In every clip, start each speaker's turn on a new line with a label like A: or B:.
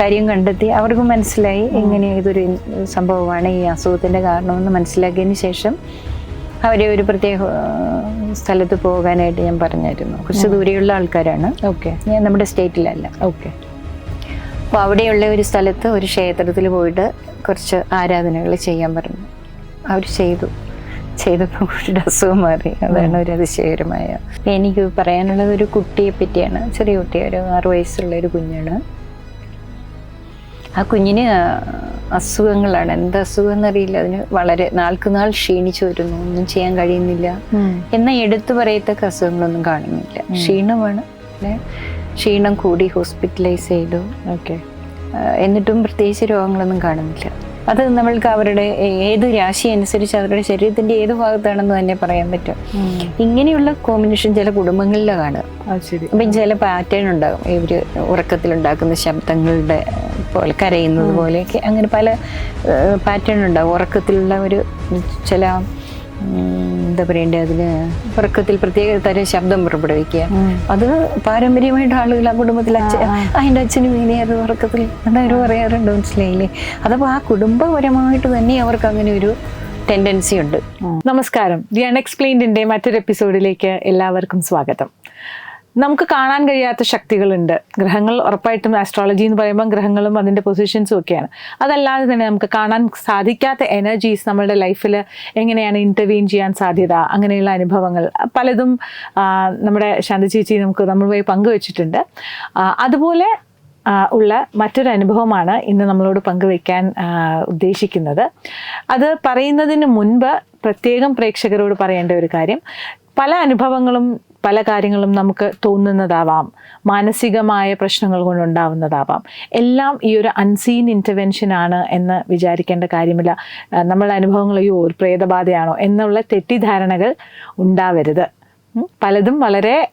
A: കാര്യം കണ്ടെത്തി അവർക്ക് മനസ്സിലായി എങ്ങനെ ഇതൊരു സംഭവമാണ് ഈ അസുഖത്തിന്റെ കാരണമെന്ന് മനസ്സിലാക്കിയതിന് ശേഷം അവരെ ഒരു പ്രത്യേക സ്ഥലത്ത് പോകാനായിട്ട് ഞാൻ പറഞ്ഞായിരുന്നു. കുറച്ച് ദൂരെയുള്ള ആൾക്കാരാണ്.
B: ഓക്കെ.
A: ഞാൻ നമ്മുടെ സ്റ്റേറ്റിലല്ല.
B: ഓക്കെ.
A: അപ്പോൾ അവിടെയുള്ള ഒരു സ്ഥലത്ത് ഒരു ക്ഷേത്രത്തിൽ പോയിട്ട് കുറച്ച് ആരാധനകൾ ചെയ്യാൻ പറഞ്ഞു. അവർ ചെയ്തു. ചെയ്തപ്പോൾ കുട്ടിയുടെ അസുഖം മാറി. അതാണ് ഒരു അതിശയകരമായ. എനിക്ക് പറയാനുള്ളത് ഒരു കുട്ടിയെ പറ്റിയാണ് ചെറിയ കുട്ടി ഒരു ആറ് വയസ്സുള്ള ഒരു കുഞ്ഞാണ്. ആ കുഞ്ഞിന് അസുഖങ്ങളാണ്. എന്ത് അസുഖം എന്നറിയില്ല അതിന് വളരെ നാൾക്കുനാൾ ക്ഷീണിച്ചു വരുന്നു. ഒന്നും ചെയ്യാൻ കഴിയുന്നില്ല. എന്നാൽ എടുത്തു പറയത്തക്ക അസുഖങ്ങളൊന്നും കാണുന്നില്ല. ക്ഷീണമാണ്. ക്ഷീണം കൂടി ഹോസ്പിറ്റലൈസ് ചെയ്തു.
B: ഓക്കെ
A: എന്നിട്ടും പ്രത്യേകിച്ച് രോഗങ്ങളൊന്നും കാണുന്നില്ല. അത് നമ്മൾക്ക് അവരുടെ ഏത് രാശി അനുസരിച്ച് അവരുടെ ശരീരത്തിന്റെ ഏത് ഭാഗത്താണെന്ന് തന്നെ പറയാൻ പറ്റും. ഇങ്ങനെയുള്ള കോമ്പിനേഷൻ ചില കുടുംബങ്ങളിലാണ് അപ്പം ചില പാറ്റേൺ ഉണ്ടാകും. ഇവർ ഉറക്കത്തിലുണ്ടാക്കുന്ന ശബ്ദങ്ങളുടെ പോലെ കരയുന്നത് പോലെയൊക്കെ. അങ്ങനെ പല പാറ്റേൺ ഉണ്ടാകും. ഉറക്കത്തിലുള്ള ഒരു ചില എന്താ പറയണ്ടേ അതിന്? ഉറക്കത്തിൽ പ്രത്യേക തരം ശബ്ദം പുറപ്പെടുവിക്കുക. അത് പാരമ്പര്യമായിട്ട് ആളുകൾ ആ കുടുംബത്തിൽ അച്ഛൻ അതിന്റെ അച്ഛനും ഇനി അത് ഉറക്കത്തിൽ എന്തായാലും പറയാറുണ്ട് മനസ്സിലായില്ലേ? അതപ്പോൾ ആ കുടുംബപരമായിട്ട് തന്നെ അവർക്ക് അങ്ങനെ ഒരു ടെൻഡൻസി ഉണ്ട്.
B: നമസ്കാരം. ദി അൺഎക്സ്പ്ലെയിൻഡിന്റെ മറ്റൊരു എപ്പിസോഡിലേക്ക് എല്ലാവർക്കും സ്വാഗതം. നമുക്ക് കാണാൻ കഴിയാത്ത ശക്തികളുണ്ട്. ഗ്രഹങ്ങൾ ഉറപ്പായിട്ടും ആസ്ട്രോളജി എന്ന് പറയുമ്പോൾ ഗ്രഹങ്ങളും അതിന്റെ പൊസിഷൻസും ഒക്കെയാണ്. അതല്ലാതെ തന്നെ നമുക്ക് കാണാൻ സാധിക്കാത്ത എനർജീസ് നമ്മളുടെ ലൈഫിൽ എങ്ങനെയാണ് ഇന്റർവീൻ ചെയ്യാൻ സാധ്യത അങ്ങനെയുള്ള അനുഭവങ്ങൾ പലതും നമ്മുടെ ശാന്തി ചേച്ചി നമുക്ക് നമ്മളുമായി പങ്കുവച്ചിട്ടുണ്ട്. അതുപോലെ ഉള്ള മറ്റൊരു അനുഭവമാണ് ഇന്ന് നമ്മളോട് പങ്കുവെക്കാൻ ആ, ഉദ്ദേശിക്കുന്നത്. അത് പറയുന്നതിന് മുൻപ് പ്രത്യേകം പ്രേക്ഷകരോട് പറയേണ്ട ഒരു കാര്യം. പല അനുഭവങ്ങളും പല കാര്യങ്ങളും നമുക്ക് തോന്നുന്നതാവാം. മാനസികമായ പ്രശ്നങ്ങൾ കൊണ്ടുണ്ടാവുന്നതാവാം. എല്ലാം ഈ ഒരു അൺസീൻ ഇന്റർവെൻഷൻ ആണ് എന്ന് വിചാരിക്കേണ്ട കാര്യമില്ല. നമ്മളുടെ അനുഭവങ്ങൾ അയ്യോ ഒരു പ്രേതബാധയാണോ എന്നുള്ള തെറ്റിദ്ധാരണകൾ ഉണ്ടാവരുത്. പലതും വളരെ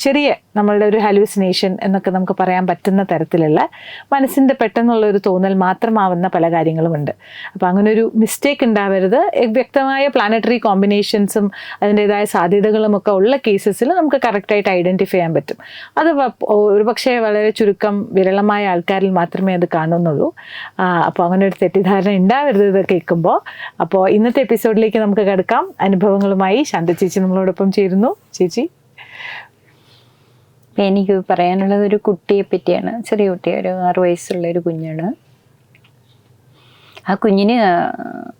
B: ചെറിയ നമ്മളുടെ ഒരു ഹലൂസിനേഷൻ എന്നൊക്കെ നമുക്ക് പറയാൻ പറ്റുന്ന തരത്തിലുള്ള മനസ്സിന്റെ പെട്ടെന്നുള്ള ഒരു തോന്നൽ മാത്രമാവുന്ന പല കാര്യങ്ങളുമുണ്ട്. അപ്പോൾ അങ്ങനെ ഒരു മിസ്റ്റേക്ക് ഉണ്ടാവരുത് വ്യക്തമായ പ്ലാനറ്ററി കോമ്പിനേഷൻസും അതിന്റെതായ സാധ്യതകളും ഒക്കെ ഉള്ള കേസസിൽ നമുക്ക് കറക്റ്റായിട്ട് ഐഡന്റിഫൈ ചെയ്യാൻ പറ്റും. അത് ഒരു പക്ഷേ വളരെ ചുരുക്കം വിരളമായ ആൾക്കാരിൽ മാത്രമേ അത് കാണുന്നുള്ളൂ. അപ്പോൾ അങ്ങനെ ഒരു തെറ്റിദ്ധാരണ ഉണ്ടാവരുത് ഇത് കേൾക്കുമ്പോൾ അപ്പോൾ ഇന്നത്തെ എപ്പിസോഡിലേക്ക് നമുക്ക് കിടക്കാം. അനുഭവങ്ങളുമായി ശാന്ത ചേച്ചി നമ്മളോടൊപ്പം ചേരുന്നു. ചേച്ചി.
A: എനിക്ക് പറയാനുള്ളത് ഒരു കുട്ടിയെ പറ്റിയാണ്. ചെറിയ കുട്ടി ഒരു ആറു വയസ്സുള്ള ഒരു കുഞ്ഞാണ്. ആ കുഞ്ഞിന്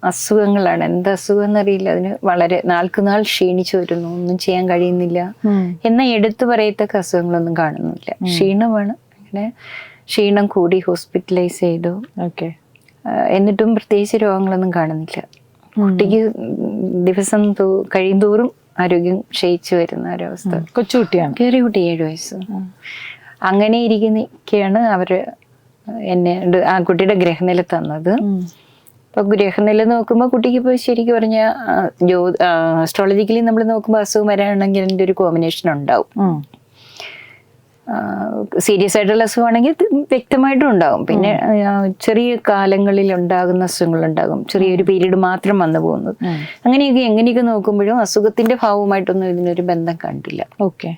A: അസുഖങ്ങളാണ്. എന്ത് അസുഖം എന്നറിയില്ല അതിന് വളരെ നാൾക്ക് നാൾ ക്ഷീണിച്ചു വരുന്നു. ഒന്നും ചെയ്യാൻ കഴിയുന്നില്ല. എന്നാൽ എടുത്തു പറയത്തക്ക അസുഖങ്ങളൊന്നും കാണുന്നില്ല. ക്ഷീണമാണ്. അങ്ങനെ ക്ഷീണം കൂടി ഹോസ്പിറ്റലൈസ് ചെയ്തു.
B: ഓക്കെ.
A: എന്നിട്ടും പ്രത്യേകിച്ച് രോഗങ്ങളൊന്നും കാണുന്നില്ല. കുട്ടിക്ക് ദിവസം കഴിയും കഴിയുന്തോറും ആരോഗ്യം ക്ഷയിച്ചു വരുന്ന ഒരവസ്ഥ.
B: കൊച്ചുകുട്ടിയാണ്.
A: കയറി കുട്ടി ഏഴ് വയസ്സ്. അങ്ങനെ ഇരിക്കുന്നൊക്കെയാണ് അവർ എന്നെ ആ കുട്ടിയുടെ ഗ്രഹനില തന്നത്. അപ്പൊ ഗ്രഹനില നോക്കുമ്പോൾ കുട്ടിക്ക് ഇപ്പോൾ ശരിക്കും പറഞ്ഞാൽ ജോ അസ്ട്രോളജിക്കലി നമ്മൾ നോക്കുമ്പോൾ അസുഖം വരാണെങ്കിൽ എന്റെ ഒരു കോമ്പിനേഷൻ ഉണ്ടാവും. സീരിയസ് ആയിട്ടുള്ള അസുഖമാണെങ്കിൽ വ്യക്തമായിട്ടും ഉണ്ടാകും. പിന്നെ ചെറിയ കാലങ്ങളിൽ ഉണ്ടാകുന്ന അസുഖങ്ങളുണ്ടാകും ചെറിയൊരു പീരീഡ് മാത്രം വന്നു പോകുന്നത്. അങ്ങനെയൊക്കെ എങ്ങനെയൊക്കെ നോക്കുമ്പോഴും അസുഖത്തിന്റെ ഭാവമായിട്ടൊന്നും ഇതിനൊരു ബന്ധം കണ്ടില്ല.
B: ഓക്കെ.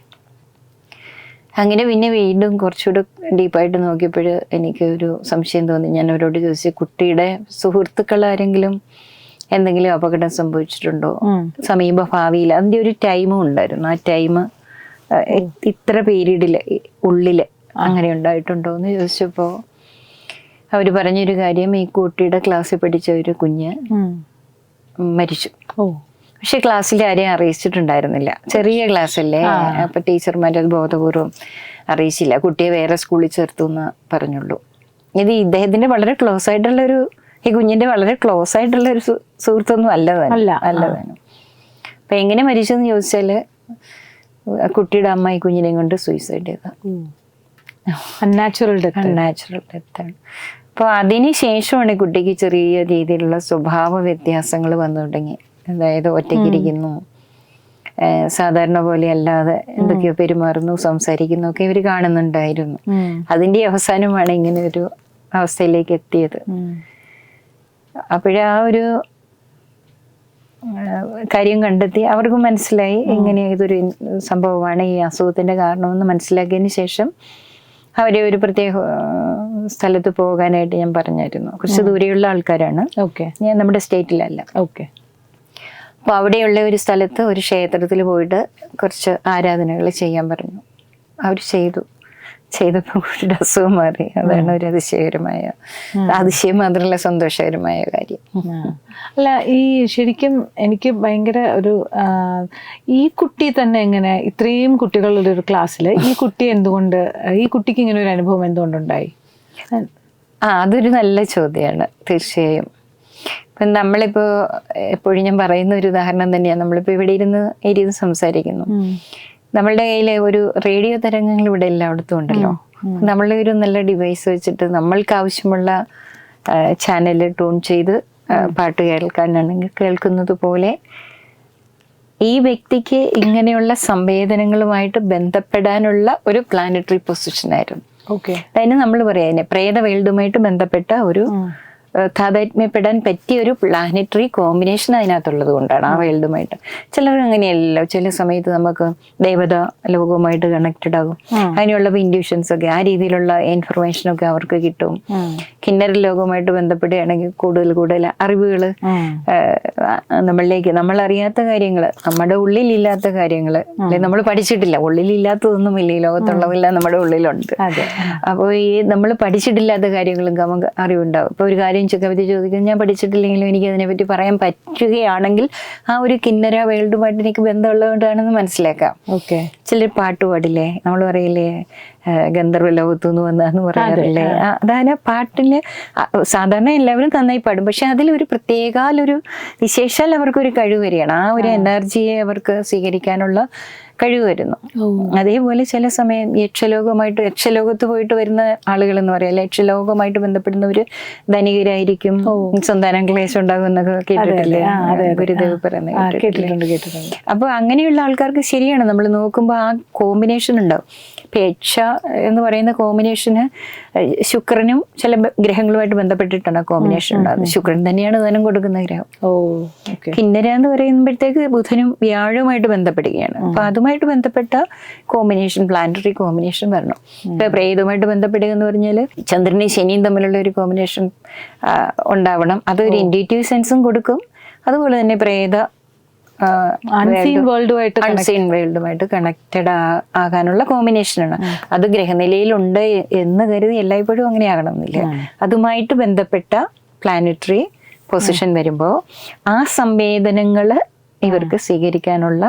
A: അങ്ങനെ പിന്നെ വീണ്ടും കുറച്ചുകൂടെ ഡീപ്പായിട്ട് നോക്കിയപ്പോൾ എനിക്ക് ഒരു സംശയം തോന്നി. ഞാൻ അവരോട് ചോദിച്ചു കുട്ടിയുടെ സുഹൃത്തുക്കൾ ആരെങ്കിലും എന്തെങ്കിലും അപകടം സംഭവിച്ചിട്ടുണ്ടോ? സമീപ ഭാവിയിൽ അതിന്റെ ഒരു ടൈമും ഉണ്ടായിരുന്നു. ആ ടൈം ഇത്ര പീരീഡിൽ ഉള്ളിൽ അങ്ങനെ ഉണ്ടായിട്ടുണ്ടോ എന്ന് ചോദിച്ചപ്പോൾ അവർ പറഞ്ഞൊരു കാര്യം ഈ കുട്ടിയുടെ ക്ലാസ്സിൽ പഠിച്ച ഒരു കുഞ്ഞ് മരിച്ചു.
B: ഓ.
A: പക്ഷെ ക്ലാസ്സിൽ ആരെയും അറിയിച്ചിട്ടുണ്ടായിരുന്നില്ല. ചെറിയ ക്ലാസ്സല്ലേ? അപ്പൊ ടീച്ചർമാരത് ബോധപൂർവം അറിയിച്ചില്ല. കുട്ടിയെ വേറെ സ്കൂളിൽ ചേർത്തു എന്ന് പറഞ്ഞുള്ളൂ. ഇത് ഇദ്ദേഹത്തിന്റെ വളരെ ക്ലോസ് ആയിട്ടുള്ള ഒരു ഈ കുഞ്ഞിന്റെ വളരെ ക്ലോസ് ആയിട്ടുള്ള ഒരു സുഹൃത്തൊന്നും അല്ല.
B: അല്ല,
A: അല്ല അപ്പൊ എങ്ങനെ മരിച്ചെന്ന് ചോദിച്ചാൽ കുട്ടിയുടെ അമ്മ ഈ കുഞ്ഞിനെയും കൊണ്ട് സൂയിസൈഡ് ചെയ്ത
B: അൺനാച്ചുറൽ ഡെത്ത്
A: അൺനാച്ചുറൽ ഡെത്താണ് അപ്പോൾ അതിന് ശേഷമാണ് കുട്ടിക്ക് ചെറിയ രീതിയിലുള്ള സ്വഭാവ വ്യത്യാസങ്ങൾ വന്നു തുടങ്ങി. അതായത് ഒറ്റയ്ക്കിരിക്കുന്നു സാധാരണ പോലെ അല്ലാതെ എന്തൊക്കെയോ പെരുമാറുന്നു സംസാരിക്കുന്നു ഒക്കെ ഇവർ കാണുന്നുണ്ടായിരുന്നു. അതിന്റെ അവസാനമാണ് ഇങ്ങനെ ഒരു അവസ്ഥയിലേക്ക് എത്തിയത്. അപ്പോഴാ ഒരു കാര്യം കണ്ടെത്തി അവർക്ക് മനസ്സിലായി എങ്ങനെ ഇതൊരു സംഭവമാണ് ഈ അസുഖത്തിന്റെ കാരണമെന്ന് മനസ്സിലാക്കിയതിന് ശേഷം അവരെ ഒരു പ്രത്യേക സ്ഥലത്ത് പോകാനായിട്ട് ഞാൻ പറഞ്ഞായിരുന്നു. കുറച്ച് ദൂരെയുള്ള ആൾക്കാരാണ്.
B: ഓക്കെ.
A: ഞാൻ നമ്മുടെ സ്റ്റേറ്റിലല്ല.
B: ഓക്കെ.
A: അപ്പോൾ അവിടെയുള്ള ഒരു സ്ഥലത്ത് ഒരു ക്ഷേത്രത്തിൽ പോയിട്ട് കുറച്ച് ആരാധനകൾ ചെയ്യാൻ പറഞ്ഞു. അവർ ചെയ്തു. ചെയ്തപ്പോൾ കുട്ടിയുടെ അസുഖം മാറി. അതാണ് ഒരു അതിശയകരമായ അതിശയം മാത്രമല്ല സന്തോഷകരമായ കാര്യം.
B: അല്ല ഈ ശരിക്കും എനിക്ക് ഭയങ്കര ഒരു ഈ കുട്ടി തന്നെ എങ്ങനെ ഇത്രയും കുട്ടികളുടെ ഒരു ക്ലാസ്സിൽ ഈ കുട്ടി എന്തുകൊണ്ട് ഈ കുട്ടിക്ക് ഇങ്ങനെ ഒരു അനുഭവം എന്തുകൊണ്ടുണ്ടായി?
A: ആ അതൊരു നല്ല ചോദ്യമാണ് തീർച്ചയായും. ഇപ്പം നമ്മളിപ്പോൾ എപ്പോഴും ഞാൻ പറയുന്ന ഒരു ഉദാഹരണം തന്നെയാണ്. നമ്മളിപ്പോൾ ഇവിടെ ഇരുന്ന് ഇരുന്ന് സംസാരിക്കുന്നു. നമ്മളുടെ കയ്യിൽ ഒരു റേഡിയോ തരംഗങ്ങൾ ഇവിടെ എല്ലായിടത്തും ഉണ്ടല്ലോ. നമ്മളുടെ ഒരു നല്ല ഡിവൈസ് വെച്ചിട്ട് നമ്മൾക്ക് ആവശ്യമുള്ള ചാനൽ ട്യൂൺ ചെയ്ത് പാട്ട് കേൾക്കാനാണെങ്കിൽ കേൾക്കുന്നത് പോലെ ഈ വ്യക്തിക്ക് ഇങ്ങനെയുള്ള സംവേദനങ്ങളുമായിട്ട് ബന്ധപ്പെടാനുള്ള ഒരു പ്ലാനറ്ററി പൊസിഷൻ ആയിരുന്നു.
B: ഓക്കെ
A: അതിന് നമ്മൾ പറയാം പ്രേത വേൾഡുമായിട്ട് ബന്ധപ്പെട്ട ഒരു താതാത്മ്യപ്പെടാൻ പറ്റിയ ഒരു പ്ലാനറ്ററി കോമ്പിനേഷൻ അതിനകത്തുള്ളത് കൊണ്ടാണ് ആ വേൾഡുമായിട്ട്. ചിലർക്ക് അങ്ങനെയല്ലല്ലോ. ചില സമയത്ത് നമുക്ക് ദേവത ലോകവുമായിട്ട് കണക്റ്റഡ് ആകും. അതിനുള്ള ഇൻഡ്യൂഷൻസ് ഒക്കെ ആ രീതിയിലുള്ള ഇൻഫർമേഷൻ ഒക്കെ അവർക്ക് കിട്ടും. കിന്നര ലോകവുമായിട്ട് ബന്ധപ്പെടുകയാണെങ്കിൽ കൂടുതൽ കൂടുതൽ അറിവുകൾ നമ്മളിലേക്ക് നമ്മൾ അറിയാത്ത കാര്യങ്ങൾ നമ്മുടെ ഉള്ളിലില്ലാത്ത കാര്യങ്ങൾ അല്ലെങ്കിൽ നമ്മൾ പഠിച്ചിട്ടില്ല. ഉള്ളിലില്ലാത്തതൊന്നുമില്ല. ഈ ലോകത്തുള്ളതെല്ലാം നമ്മുടെ ഉള്ളിലുണ്ട്. അപ്പോൾ ഈ നമ്മൾ പഠിച്ചിട്ടില്ലാത്ത കാര്യങ്ങളും നമുക്ക് അറിവുണ്ടാവും. ഇപ്പോൾ ഒരു കാര്യം ചെ- കവിത ചോദിക്കും. ഞാൻ പഠിച്ചിട്ടില്ലെങ്കിലും എനിക്ക് അതിനെപ്പറ്റി പറയാൻ പറ്റുകയാണെങ്കിൽ ആ ഒരു കിന്നര വേൾഡുമായിട്ട് എനിക്ക് ബന്ധമുള്ളതുകൊണ്ടാണെന്ന് മനസ്സിലാക്കാം.
B: ഓക്കെ.
A: ചിലർ പാട്ട് പാടില്ലേ? നമ്മൾ പറയില്ലേ? ഗന്ധർവ ലോകത്തു നിന്ന് വന്നതെന്ന് പറയാറില്ലേ? അതായത് പാട്ടിന് സാധാരണ എല്ലാവരും നന്നായി പാടും. പക്ഷെ അതിലൊരു പ്രത്യേകാലൊരു വിശേഷാൽ അവർക്കൊരു കഴിവ് വരികയാണ്. ആ ഒരു എനർജിയെ അവർക്ക് സ്വീകരിക്കാനുള്ള കഴിവ് വരുന്നു. അതേപോലെ ചില സമയം യക്ഷലോകമായിട്ട് യക്ഷലോകത്ത് പോയിട്ട് വരുന്ന ആളുകൾ എന്ന് പറയാം യക്ഷലോകമായിട്ട് ബന്ധപ്പെടുന്നവര് ധനികരായിരിക്കും. സന്താനം ക്ലേശം ഉണ്ടാകും എന്നൊക്കെ കേട്ടിട്ടില്ലേ. ഗുരുദേവ് പറയുന്നത്?
B: കേട്ടിട്ടുണ്ട് കേട്ടിട്ടുണ്ട്.
A: അപ്പൊ അങ്ങനെയുള്ള ആൾക്കാർക്ക് ശരിയാണ്. നമ്മൾ നോക്കുമ്പോൾ ആ കോമ്പിനേഷൻ ഉണ്ടാവും. ഇപ്പം യക്ഷ എന്ന് പറയുന്ന കോമ്പിനേഷന് ശുക്രനും ചില ഗ്രഹങ്ങളുമായിട്ട് ബന്ധപ്പെട്ടിട്ടാണ് കോമ്പിനേഷൻ ഉണ്ടാകുന്നത് ശുക്രൻ തന്നെയാണ് ധനം കൊടുക്കുന്ന ഗ്രഹം.
B: ഓ
A: കിന്നര എന്ന് പറയുമ്പോഴത്തേക്ക് ബുധനും വ്യാഴവുമായിട്ട് ബന്ധപ്പെടുകയാണ്. അപ്പൊ അതുമായിട്ട് ബന്ധപ്പെട്ട കോമ്പിനേഷൻ പ്ലാനറ്ററി കോമ്പിനേഷൻ വരണം. ഇപ്പൊ പ്രേതവുമായിട്ട് ബന്ധപ്പെടുക എന്ന് പറഞ്ഞാൽ ചന്ദ്രനെയും ശനിയും തമ്മിലുള്ള ഒരു കോമ്പിനേഷൻ ഉണ്ടാവണം. അതൊരു ഇൻഡേറ്റീവ് സെൻസും കൊടുക്കും. അതുപോലെ തന്നെ പ്രേത
B: അൺസീൻ വേൾഡുമായിട്ട്
A: അൺസീൻ വേൾഡുമായിട്ട് കണക്റ്റഡ് ആകാനുള്ള കോമ്പിനേഷനാണ് അത് ഗ്രഹനിലയിലുണ്ട് എന്ന് കരുതി എല്ലായ്പ്പോഴും അങ്ങനെ ആകണമെന്നില്ല അതുമായിട്ട് ബന്ധപ്പെട്ട പ്ലാനറ്ററി പൊസിഷൻ വരുമ്പോൾ ആ സംവേദനങ്ങൾ ഇവർക്ക് സ്വീകരിക്കാനുള്ള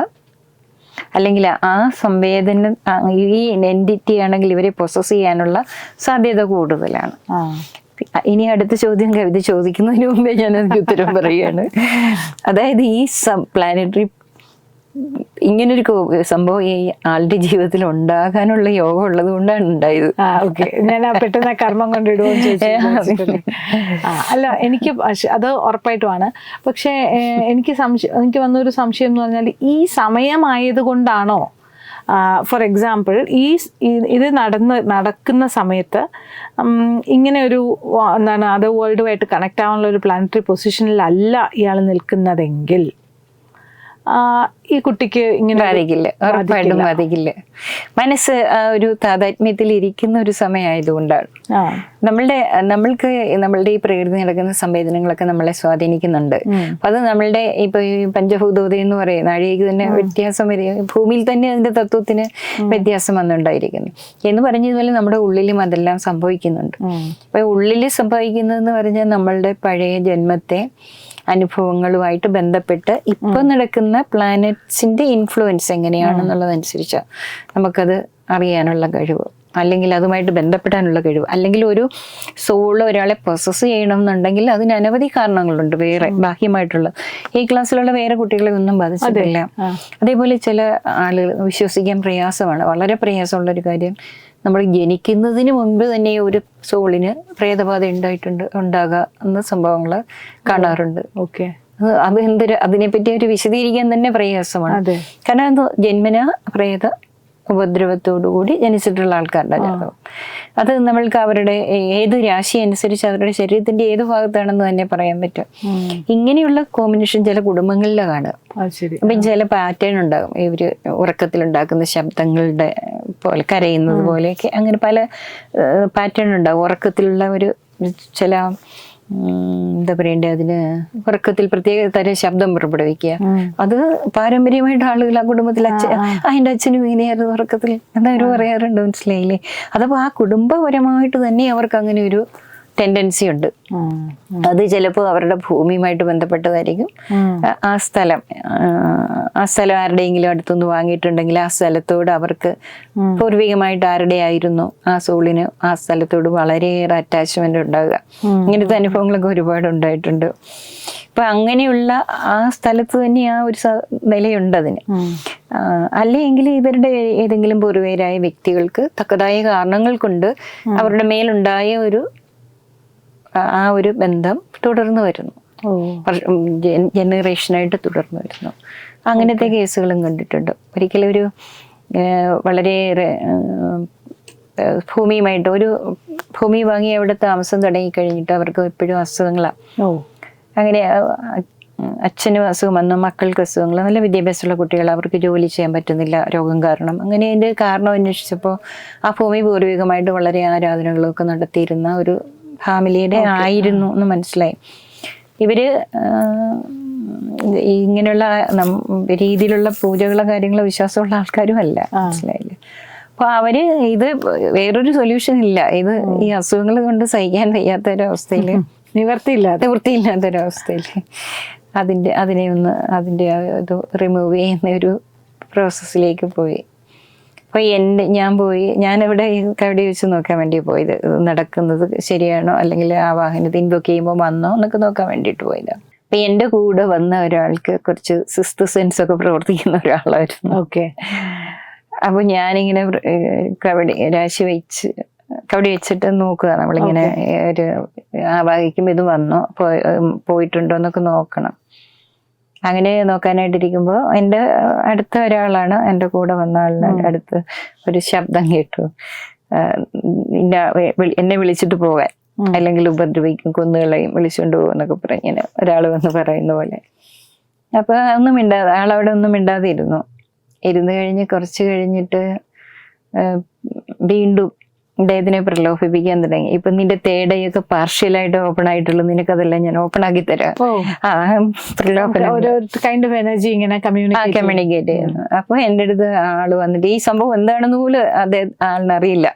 A: അല്ലെങ്കിൽ ആ സംവേദന ഈ എന്റിറ്റി ആണെങ്കിൽ ഇവരെ പ്രൊസസ് ചെയ്യാനുള്ള സാധ്യത കൂടുതലാണ്. ഇനി അടുത്ത ചോദ്യം കവിത ചോദിക്കുന്നതിന് മുമ്പേ ഞാൻ അതിന് ഉത്തരം പറയുകയാണ് അതായത് ഈ പ്ലാനറ്ററി ഇങ്ങനൊരു സംഭവം ഈ ആളുടെ ജീവിതത്തിൽ ഉണ്ടാകാനുള്ള യോഗം ഉള്ളത് കൊണ്ടാണ് ഉണ്ടായത്.
B: ഞാൻ ആ പെട്ടെന്ന് കർമ്മം കൊണ്ടിടുകയും അല്ല എനിക്ക് അത് ഉറപ്പായിട്ടുമാണ്. പക്ഷേ എനിക്ക് സംശയം എനിക്ക് വന്നൊരു സംശയം എന്ന് പറഞ്ഞാൽ ഈ സമയമായത് കൊണ്ടാണോ ഫോർ എക്സാമ്പിൾ ഈ ഇത് നടന്ന് നടക്കുന്ന സമയത്ത് ഇങ്ങനെ ഒരു എന്താണ് അത് വേൾഡുമായിട്ട് കണക്ട് ആവാനുള്ള ഒരു പ്ലാനറ്ററി പൊസിഷനിലല്ല ഇയാൾ നിൽക്കുന്നതെങ്കിൽ ഈ കുട്ടിക്ക് ഇങ്ങനെ
A: ബാധിക്കില്ല ഉറപ്പായിട്ടും ബാധിക്കില്ല മനസ്സ് ആ ഒരു താതാത്മ്യത്തിൽ ഇരിക്കുന്ന ഒരു സമയമായതുകൊണ്ടാണ്. നമ്മളുടെ നമ്മൾക്ക് നമ്മളുടെ ഈ പ്രകൃതി നടക്കുന്ന സംവേദനങ്ങളൊക്കെ നമ്മളെ സ്വാധീനിക്കുന്നുണ്ട്. അപ്പൊ അത് നമ്മളുടെ ഇപ്പൊ ഈ പഞ്ചഭൂതോദയം എന്ന് പറയുന്ന അഴിക്ക് തന്നെ വ്യത്യാസം വരിക ഭൂമിയിൽ തന്നെ അതിന്റെ തത്വത്തിന് വ്യത്യാസം വന്നുണ്ടായിരിക്കുന്നു എന്ന് പറഞ്ഞതുപോലെ നമ്മുടെ ഉള്ളിലും അതെല്ലാം സംഭവിക്കുന്നുണ്ട്. അപ്പൊ ഉള്ളിൽ സംഭവിക്കുന്നതെന്ന് പറഞ്ഞാൽ നമ്മളുടെ പഴയ ജന്മത്തെ അനുഭവങ്ങളുമായിട്ട് ബന്ധപ്പെട്ട് ഇപ്പൊ നടക്കുന്ന പ്ലാനറ്റ്സിന്റെ ഇൻഫ്ലുവൻസ് എങ്ങനെയാണെന്നുള്ളതനുസരിച്ച് നമുക്കത് അറിയാനുള്ള കഴിവ് അല്ലെങ്കിൽ അതുമായിട്ട് ബന്ധപ്പെടാനുള്ള കഴിവ് അല്ലെങ്കിൽ ഒരു സോൾ ഒരാളെ പ്രൊസസ് ചെയ്യണം എന്നുണ്ടെങ്കിൽ അതിന് അനവധി കാരണങ്ങളുണ്ട് വേറെ ബാഹ്യമായിട്ടുള്ള. ഈ ക്ലാസ്സിലുള്ള വേറെ കുട്ടികളെ ഒന്നും ബാധിച്ചിട്ടില്ല. അതേപോലെ ചില ആളുകൾ വിശ്വസിക്കാൻ പ്രയാസമാണ്. വളരെ പ്രയാസമുള്ള ഒരു കാര്യം നമ്മൾ ജനിക്കുന്നതിന് മുൻപ് തന്നെ ഒരു സോളിന് പ്രേതബാധ ഉണ്ടായിട്ടുണ്ട് ഉണ്ടാകുക എന്ന സംഭവങ്ങൾ കാണാറുണ്ട്.
B: ഓക്കെ.
A: അത് എന്തൊരു അതിനെപ്പറ്റി ഒരു വിശദീകരിക്കാൻ തന്നെ പ്രയാസമാണ്. കാരണം അത് ജന്മന പ്രേത ഉപദ്രവത്തോടു കൂടി ജനിച്ചിട്ടുള്ള ആൾക്കാരുടെ ജാതകം അത് നമ്മൾക്ക് അവരുടെ ഏത് രാശി അനുസരിച്ച് അവരുടെ ശരീരത്തിന്റെ ഏത് ഭാഗത്താണെന്ന് തന്നെ പറയാൻ പറ്റും. ഇങ്ങനെയുള്ള കോമ്പിനേഷൻ ചില കുടുംബങ്ങളിലെ കാണുക
B: അത്
A: അപ്പം ചില പാറ്റേൺ ഉണ്ടാകും. ഇവർ ഉറക്കത്തിലുണ്ടാക്കുന്ന ശബ്ദങ്ങളുടെ പോലെ കരയുന്നത് പോലെയൊക്കെ. അങ്ങനെ പല പാറ്റേൺ ഉണ്ടാകും. ഉറക്കത്തിലുള്ള ഒരു ചില എന്താ പറയണ്ടേ അതിന് ഉറക്കത്തിൽ പ്രത്യേക തരം ശബ്ദം പുറപ്പെടുവിക്കുക. അത് പാരമ്പര്യമായിട്ട് ആളുകൾ ആ കുടുംബത്തിൽ അച്ഛൻ അതിന്റെ അച്ഛനും ഇങ്ങനെയായിരുന്നു ഉറക്കത്തിൽ. എന്നവർ പറയാറുണ്ട് മനസ്സിലായില്ലേ? അതപ്പോൾ ആ കുടുംബപരമായിട്ട് തന്നെ അവർക്ക് അങ്ങനെ ഒരു ടെൻഡൻസി ഉണ്ട്. അത് ചിലപ്പോൾ അവരുടെ ഭൂമിയുമായിട്ട് ബന്ധപ്പെട്ടതായിരിക്കും. ആ- സ്ഥലം ആ, സ്ഥലം ആരുടെയെങ്കിലും അടുത്തുനിന്ന് വാങ്ങിയിട്ടുണ്ടെങ്കിൽ ആ സ്ഥലത്തോട് അവർക്ക് പൂർവികമായിട്ട് ആരുടെ ആയിരുന്നു ആ സോളിന് ആ സ്ഥലത്തോട് വളരെയേറെ അറ്റാച്ച്മെന്റ് ഉണ്ടാകുക ഇങ്ങനത്തെ അനുഭവങ്ങളൊക്കെ ഒരുപാട് ഉണ്ടായിട്ടുണ്ട്. അപ്പൊ അങ്ങനെയുള്ള ആ സ്ഥലത്ത് തന്നെ ആ ഒരു നിലയുണ്ട് അതിന്. അല്ലെങ്കിൽ ഇവരുടെ ഏതെങ്കിലും പൂർവികരായ വ്യക്തികൾക്ക് തക്കതായ കാരണങ്ങൾ കൊണ്ട് അവരുടെ മേലുണ്ടായ ഒരു ആ- ഒരു ബന്ധം തുടർന്നു വരുന്നു. ജനറേഷനായിട്ട് തുടർന്നു വരുന്നു. അങ്ങനത്തെ കേസുകളും കണ്ടിട്ടുണ്ട്. ഒരിക്കലും ഒരു വളരെയേറെ ഭൂമിയുമായിട്ട് ഒരു ഭൂമി വാങ്ങി അവിടെ താമസം തുടങ്ങി കഴിഞ്ഞിട്ട് അവർക്ക് എപ്പോഴും അസുഖങ്ങളാണ്
B: ഓ.
A: അങ്ങനെ അച്ഛനും അസുഖം വന്നു മക്കൾക്ക് അസുഖങ്ങൾ നല്ല വിദ്യാഭ്യാസമുള്ള കുട്ടികൾ അവർക്ക് ജോലി ചെയ്യാൻ പറ്റുന്നില്ല രോഗം കാരണം. അങ്ങനെ അതിന്റെ കാരണം അന്വേഷിച്ചപ്പോൾ ആ ഭൂമി പൂർവികമായിട്ട് വളരെ ആരാധനകളൊക്കെ നടത്തിയിരുന്ന ഒരു ഫാമിലിയുടെ ആയിരുന്നു എന്ന് മനസ്സിലായി. ഇവർ ഇങ്ങനെയുള്ള രീതിയിലുള്ള പൂജകളോ കാര്യങ്ങളോ വിശ്വാസമുള്ള ആൾക്കാരും അല്ല. മനസ്സിലായില്ലേ? അപ്പൊ അവർ ഇത് വേറൊരു സൊല്യൂഷൻ ഇല്ല. ഇത് ഈ അസുഖങ്ങൾ കൊണ്ട് സഹിക്കാൻ വയ്യാത്ത ഒരു അവസ്ഥയിൽ
B: നിവർത്തിയില്ല
A: നിവൃത്തിയില്ലാത്തൊരവസ്ഥയിൽ അതിന്റെ അതിനെ ഒന്ന് അതിന്റെ ഇത് റിമൂവ് ചെയ്യുന്ന ഒരു പ്രോസസ്സിലേക്ക് പോയി. അപ്പോൾ എന്റെ ഞാൻ പോയി ഞാൻ ഇവിടെ കവിടെ വെച്ച് നോക്കാൻ വേണ്ടി പോയത്? നടക്കുന്നത് ശരിയാണോ? അല്ലെങ്കിൽ ആ വാഹനത്തിൽ ഇൻവോക്ക് ചെയ്യുമ്പോൾ വന്നോ? എന്നൊക്കെ നോക്കാൻ വേണ്ടിയിട്ട് പോയത്. അപ്പം എന്റെ കൂടെ വന്ന ഒരാൾക്ക് കുറച്ച് സിസ്ത് സെൻസ് ഒക്കെ പ്രവർത്തിക്കുന്ന ഒരാളായിരുന്നു.
B: ഓക്കെ.
A: അപ്പൊ ഞാനിങ്ങനെ കവടി രാശി വെച്ച് കവടി വെച്ചിട്ട് നോക്കുക നമ്മളിങ്ങനെ ഒരു ആവാഹിക്കുമ്പോൾ ഇത് വന്നോ? പോയിട്ടുണ്ടോ എന്നൊക്കെ നോക്കണം. അങ്ങനെ നോക്കാനായിട്ടിരിക്കുമ്പോൾ എന്റെ അടുത്ത ഒരാളാണ് എന്റെ കൂടെ വന്ന ആളിന് അടുത്ത് ഒരു ശബ്ദം കേട്ടു. എന്നെ വിളിച്ചിട്ട് പോകാൻ. അല്ലെങ്കിൽ ഉപദ്രവിക്കും കൊന്നുകളയും വിളിച്ചുകൊണ്ട് പോകും എന്നൊക്കെ പറഞ്ഞ് ഇങ്ങനെ ഒരാൾ വന്ന് പറയുന്ന പോലെ. അപ്പൊ ഒന്നും മിണ്ടാതെ ആളവിടെ ഒന്നും മിണ്ടാതെ ഇരുന്നു. ഇരുന്ന് കഴിഞ്ഞ് കുറച്ച് കഴിഞ്ഞിട്ട് വീണ്ടും ഇദ്ദേഹത്തിനെ പ്രലോഭിപ്പിക്കാൻ തുടങ്ങി. ഇപ്പൊ നിന്റെ തേടയൊക്കെ പാർഷ്യലായിട്ട് ഓപ്പൺ ആയിട്ടുള്ളൂ നിനക്ക് അതെല്ലാം ഞാൻ ഓപ്പൺ ആക്കി തരാം. പ്രലോഭനം.
B: കൈൻഡ് ഓഫ് എനർജി ഇങ്ങനെ കമ്മ്യൂണിക്കേറ്റ്
A: ചെയ്യുന്നു. അപ്പൊ എന്റെ അടുത്ത് ആൾ വന്നിട്ട് ഈ സംഭവം എന്താണെന്ന് പോലും അദ്ദേഹം ആളിന് അറിയില്ല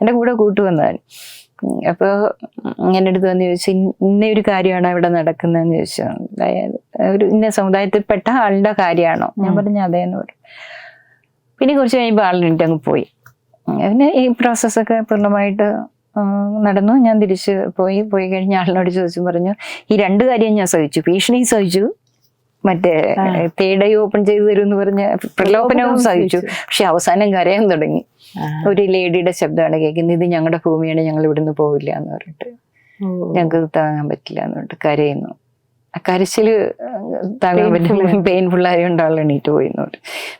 A: എന്റെ കൂടെ കൂട്ടുവന്നതാണ് ഉം അപ്പൊ എന്റെ അടുത്ത് വന്ന് ചോദിച്ചു "ഇന്ന- ഒരു കാര്യമാണ് ഇവിടെ നടക്കുന്നതെന്ന് ചോദിച്ചു. അതായത് ഒരു ഇന്ന സമുദായത്തിൽപ്പെട്ട ആളുടെ കാര്യമാണോ? ഞാൻ പറഞ്ഞു അതേന്ന് പറഞ്ഞു. പിന്നെ കുറച്ച് കഴിയുമ്പോൾ ആളിനിട്ട് അങ്ങ് പോയി. പിന്നെ ഈ പ്രോസസ്സൊക്കെ പൂർണമായിട്ട് നടന്നു. ഞാൻ തിരിച്ച് പോയി പോയി കഴിഞ്ഞ ആളിനോട് ചോദിച്ചു പറഞ്ഞു ഈ രണ്ട് കാര്യം ഞാൻ സഹിച്ചു. ഭീഷണി സഹിച്ചു. മറ്റേ തേടയും ഓപ്പൺ ചെയ്തു തരും എന്ന് പറഞ്ഞ പ്രലോഭനവും സഹിച്ചു. പക്ഷെ അവസാനം കരയാൻ തുടങ്ങി. ഒരു ലേഡിയുടെ ശബ്ദമാണ് കേൾക്കുന്നത്. ഇത് ഞങ്ങളുടെ ഭൂമിയാണ്. ഞങ്ങൾ ഇവിടുന്ന് പോവില്ല എന്ന് പറഞ്ഞിട്ട്. ഞങ്ങൾക്ക് താങ്ങാൻ പറ്റില്ല എന്ന് പറഞ്ഞിട്ട് കരയുന്നു. കരച്ചിൽ താങ്ങാൻ പറ്റില്ല പെയിൻഫുൾ ആയതുകൊണ്ട് ആൾ എണീറ്റ് പോയി എന്ന്